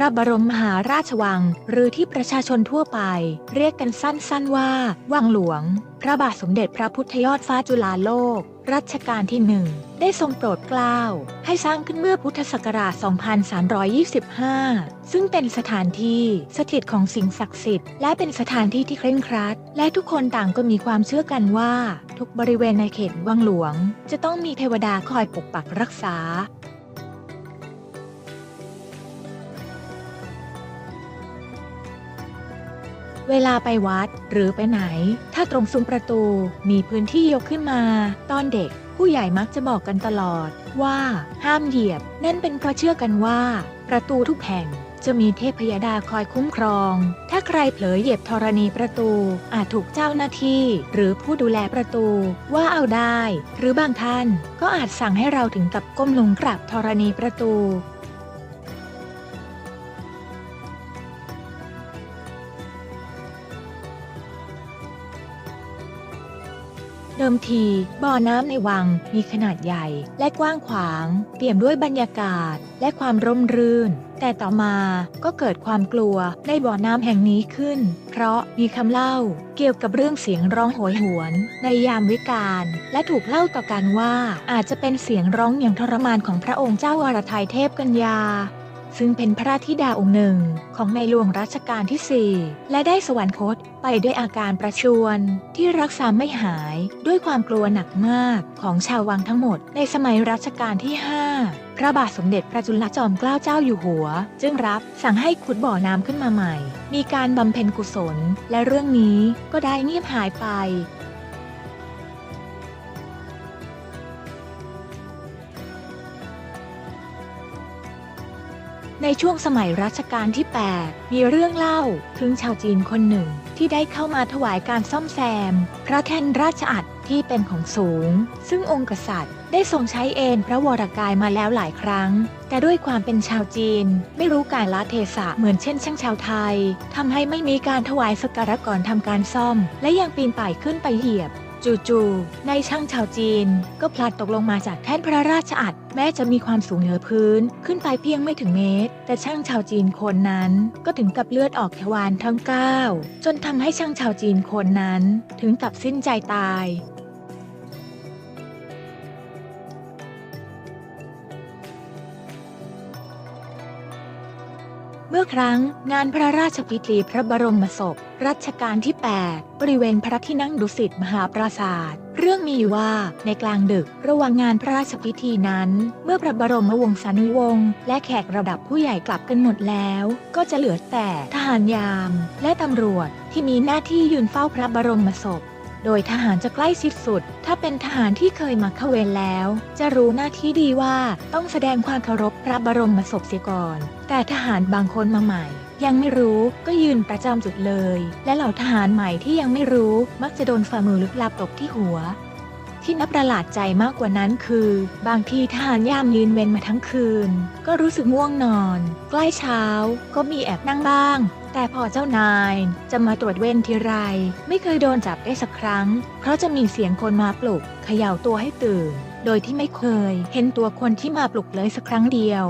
ระบรมมหาราชวัง หรือที่ประชาชนทั่วไป เรียกกันสั้นๆว่า วังหลวง พระบาทสมเด็จพระพุทธยอดฟ้าจุฬาโลก รัชกาลที่หนึ่งได้ทรงโปรดเกล้าให้สร้างขึ้นเมื่อพุทธศักราช 2325 ซึ่งเป็นสถานที่สถิตของสิ่งศักดิ์สิทธิ์ และเป็นสถานที่ที่เคร่งครัด และทุกคนต่างก็มีความเชื่อกันว่า ทุกบริเวณในเขตวังหลวง จะต้องมีเทวดาคอยปกปักรักษา เวลาไปวัดหรือไปไหน ถ้าตรงซุ้มประตูมีพื้นที่ยกขึ้นมา ตอนเด็กผู้ใหญ่มักจะบอกกันตลอดว่าห้ามเหยียบ นั่นเป็นเพราะเชื่อกันว่า ประตูทุกแห่งจะมีเทพยดาคอยคุ้มครอง ถ้าใครเผลอเหยียบธรณีประตู อาจถูกเจ้าหน้าที่ หรือผู้ดูแลประตูว่าเอาได้ หรือบางท่านก็อาจสั่งให้เราถึงกับก้มลงกราบธรณีประตู เดิมที บ่อน้ำในวังมีขนาดใหญ่และกว้างขวาง เปี่ยมด้วยบรรยากาศและความร่มรื่น แต่ต่อมาก็เกิดความกลัวในบ่อน้ำแห่งนี้ขึ้น เพราะมีคำเล่าเกี่ยวกับเรื่องเสียงร้องโหยหวน ในยามวิกาลและถูกเล่าต่อกันว่าอาจจะเป็นเสียงร้องอย่างทรมานของพระองค์เจ้าวรทัยเทพกัญญา ซึ่งเป็นพระธิดาองค์หนึ่งของในหลวงรัชกาลที่ 4 และได้สวรรคตไปด้วยอาการประชวรที่รักษาไม่หายด้วยความกลัวหนักมากของชาววังทั้งหมด ในสมัยรัชกาลที่ 5 พระบาทสมเด็จพระจุลจอมเกล้าเจ้าอยู่หัว จึงรับสั่งให้ขุดบ่อน้ำขึ้นมาใหม่ มีการบำเพ็ญกุศล และเรื่องนี้ก็ได้เงียบหายไป ในช่วงสมัยรัชกาลที่ 8 มีเรื่องเล่าถึงชาวจีนคนหนึ่งที่ได้เข้ามาถวายการซ่อมแซม พระแท่นราชอัฐที่เป็นของสูง ซึ่งองค์กษัตริย์ ได้ทรงใช้เอนพระวรากายมาแล้วหลายครั้ง แต่ด้วยความเป็นชาวจีน ไม่รู้การละเทศะเหมือนเช่นช่างชาวไทยทำให้ไม่มีการถวายสกการะก่อนทำการซ่อม และยังปีนป่ายขึ้นไปเหยียบ จู่ๆในช่างชาวจีน ก็พลัดตกลงมาจากแท่นพระราชอัฐแม้จะมีความสูงเหนือพื้น ขึ้นไปเพียงไม่ถึงเมตร แต่ช่างชาวจีนคนนั้น ก็ถึงกับเลือดออกทวารทั้งเก้าจนทำให้ช่างชาวจีนคนนั้น ถึงกับสิ้นใจตาย เมื่อครั้งงานพระราชพิธีพระบรมศพ รัชกาลที่ 8 บริเวณพระที่นั่งดุสิตมหาปราศาสตร์เรื่องมีอยู่ว่าในกลางดึกระหว่างงานพระราชพิธีนั้น เมื่อพระบรมวงศานุวงศ์และแขกระดับผู้ใหญ่กลับกันหมดแล้ว ก็จะเหลือแต่ทหารยาม และตำรวจที่มีหน้าที่ยืนเฝ้าพระบรมศพ โดยทหารจะใกล้ชิดสุด ถ้าเป็นทหารที่เคยมาเข้าเวรแล้ว จะรู้หน้าที่ดีว่าต้องแสดงความเคารพพระบรมศพเสียก่อน แต่ทหารบางคนมาใหม่ ยังไม่รู้ก็ยืนประจำจุดเลย และเหล่าทหารใหม่ที่ยังไม่รู้มักจะโดนฝ่ามือลึกลับตบที่หัวที่นับประหลาดใจมากกว่านั้นคือ บางทีทหารยามยืนเวรมาทั้งคืน ก็รู้สึกง่วงนอน ใกล้เช้า ก็มีแอบนั่งบ้าง แต่พอเจ้านายจะมาตรวจเวรทีไร ไม่เคยโดนจับได้สักครั้ง เพราะจะมีเสียงคนมาปลุกเขย่าตัวให้ตื่น โดยที่ไม่เคยเห็นตัวคนที่มาปลุกเลยสักครั้งเดียว